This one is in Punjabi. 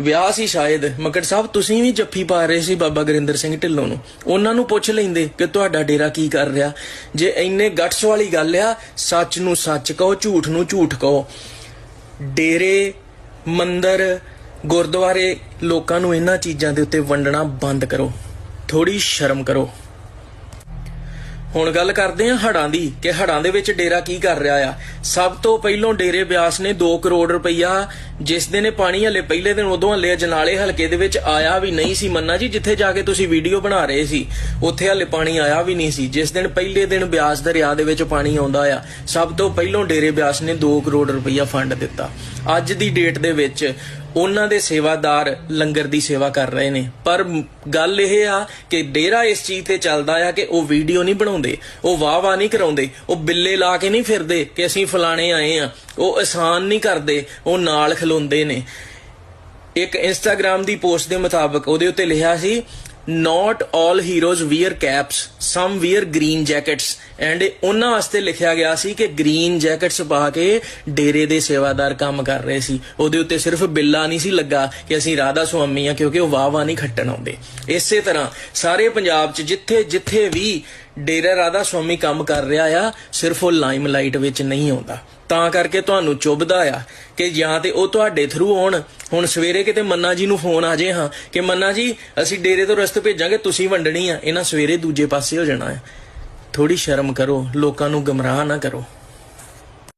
ਵਿਆਹ ਸੀ ਸ਼ਾਇਦ ਮੱਕੜ ਸਾਹਿਬ ਤੁਸੀਂ ਵੀ ਜੱਫੀ ਪਾ ਰਹੇ ਸੀ ਬਾਬਾ ਗੁਰਿੰਦਰ ਸਿੰਘ ਢਿੱਲੋਂ ਨੂੰ। ਉਹਨਾਂ ਨੂੰ ਪੁੱਛ ਲੈਂਦੇ ਕਿ ਤੁਹਾਡਾ ਡੇਰਾ ਕੀ ਕਰ ਰਿਹਾ। ਜੇ ਇੰਨੇ ਗਟਸ ਵਾਲੀ ਗੱਲ ਆ, ਸੱਚ ਨੂੰ ਸੱਚ ਕਹੋ, ਝੂਠ ਨੂੰ ਝੂਠ ਕਹੋ। ਡੇਰੇ, ਮੰਦਰ, ਗੁਰਦੁਆਰੇ, ਲੋਕਾਂ ਨੂੰ ਇਹਨਾਂ ਚੀਜ਼ਾਂ ਦੇ ਉੱਤੇ ਵੰਡਣਾ ਬੰਦ ਕਰੋ। ਥੋੜੀ ਸ਼ਰਮ ਕਰੋ। ਹੁਣ ਗੱਲ ਕਰਦੇ ਹਾਂ ਹੜਾਂ ਦੀ, ਕਿ ਹੜਾਂ ਦੇ ਵਿੱਚ ਡੇਰਾ ਕੀ ਕਰ ਰਿਹਾ ਆ। ਸਭ ਤੋਂ ਪਹਿਲੋਂ ਡੇਰੇ ਬਿਆਸ ਨੇ 2 ਕਰੋੜ ਰੁਪਈਆ, ਜਿਸ ਦਿਨ ਇਹ ਪਾਣੀ ਹਲੇ ਪਹਿਲੇ ਦਿਨ ਉਦੋਂ ਹਲੇ ਜਨਾਲੇ ਹਲਕੇ ਦੇ ਵਿੱਚ ਆਇਆ ਵੀ ਨਹੀਂ ਸੀ ਮੰਨਾ ਜੀ, ਜਿੱਥੇ ਜਾ ਕੇ ਤੁਸੀਂ ਵੀਡੀਓ ਬਣਾ ਰਹੇ ਸੀ। ਉੱਥੇ ਹਲੇ ਪਾਣੀ ਆਇਆ ਵੀ ਨਹੀਂ ਸੀ। ਜਿਸ ਦਿਨ ਪਹਿਲੇ ਦਿਨ ਬਿਆਸ ਦਰਿਆ ਦੇ ਵਿੱਚ ਪਾਣੀ ਆਉਂਦਾ ਆ, ਸਭ ਤੋਂ ਪਹਿਲੋਂ ਡੇਰੇ ਬਿਆਸ ਨੇ 2 ਕਰੋੜ ਰੁਪਈਆ ਫੰਡ ਦਿੱਤਾ। ਅੱਜ ਦੀ ਡੇਟ ਦੇ ਵਿੱਚ ਉਹਨਾਂ ਦੇ ਸੇਵਾਦਾਰ ਲੰਗਰ ਦੀ ਸੇਵਾ ਕਰ ਰਹੇ ਨੇ। ਪਰ ਗੱਲ ਇਹ ਆ ਕਿ ਡੇਰਾ ਇਸ ਚੀਜ਼ ਤੇ ਚੱਲਦਾ ਆ ਕਿ ਉਹ ਵੀਡੀਓ ਨਹੀਂ ਬਣਾਉਂਦੇ, ਉਹ ਵਾਹ ਵਾਹ ਨਹੀਂ ਕਰਾਉਂਦੇ, ਉਹ ਬਿੱਲੇ ਲਾ ਕੇ ਨਹੀਂ ਫਿਰਦੇ ਕਿ ਅਸੀਂ ਫਲਾਣੇ ਆਏ ਆ। ਉਹ ਆਸਾਨ ਨਹੀਂ ਕਰਦੇ, ਉਹ ਨਾਲ ਖਲੋਂਦੇ ਨੇ। ਇੱਕ ਇੰਸਟਾਗ੍ਰam ਦੀ ਪੋਸਟ ਦੇ ਮੁਤਾਬਕ ਉਹਦੇ ਉੱਤੇ ਲਿਖਿਆ ਸੀ not all heroes wear caps. Some wear green jackets. And ਉਹਨਾਂ ਵਾਸਤੇ ਲਿਖਿਆ ਗਿਆ ਸੀ ਕਿ ਗ੍ਰੀਨ ਜੈਕਟਸ ਪਾ ਕੇ ਡੇਰੇ ਦੇ ਸੇਵਾਦਾਰ ਕੰਮ ਕਰ ਰਹੇ ਸੀ। ਉਹਦੇ ਉੱਤੇ ਸਿਰਫ ਬਿੱਲਾ ਨਹੀਂ ਸੀ ਲੱਗਾ ਕਿ ਅਸੀਂ ਰਾਧਾ ਸੁਆਮੀ ਆ ਕਿਉਂਕਿ ਉਹ ਵਾਹ ਵਾਹ ਨਹੀਂ ਖੱਟਣ ਆਉਂਦੇ। ਇਸੇ ਤਰ੍ਹਾਂ ਸਾਰੇ ਪੰਜਾਬ 'ਚ ਜਿੱਥੇ ਜਿੱਥੇ ਵੀ ਡੇਰਾ ਰਾਧਾ ਸਵਾਮੀ ਕੰਮ ਕਰ ਰਿਹਾ ਆ, ਸਿਰਫ ਉਹ ਲਾਈਮਲਾਈਟ ਵਿੱਚ ਨਹੀਂ ਆਉਂਦਾ। ਤਾਂ ਕਰਕੇ ਤੁਹਾਨੂੰ ਚੁੱਭਦਾ ਆ ਕਿ ਜਾਂ ਤੇ ਉਹ ਤੁਹਾਡੇ ਥਰੂ ਆਉਣ ਹੁਣ ਸਵੇਰੇ ਕਿਤੇ ਮੰਨਾ ਜੀ ਨੂੰ ਫੋਨ ਆ ਜੇ ਹਾਂ ਕਿ ਮੰਨਾ ਜੀ, ਅਸੀਂ ਡੇਰੇ ਤੋਂ ਰਸਤ ਭੇਜਾਂਗੇ, ਤੁਸੀਂ ਵੰਡਣੀ ਆ। ਇਹਨਾਂ ਸਵੇਰੇ ਦੂਜੇ ਪਾਸੇ ਹੋ ਜਾਣਾ ਆ। ਥੋੜੀ ਸ਼ਰਮ ਕਰੋ, ਲੋਕਾਂ ਨੂੰ ਗਮਰਾਹ ਨਾ ਕਰੋ।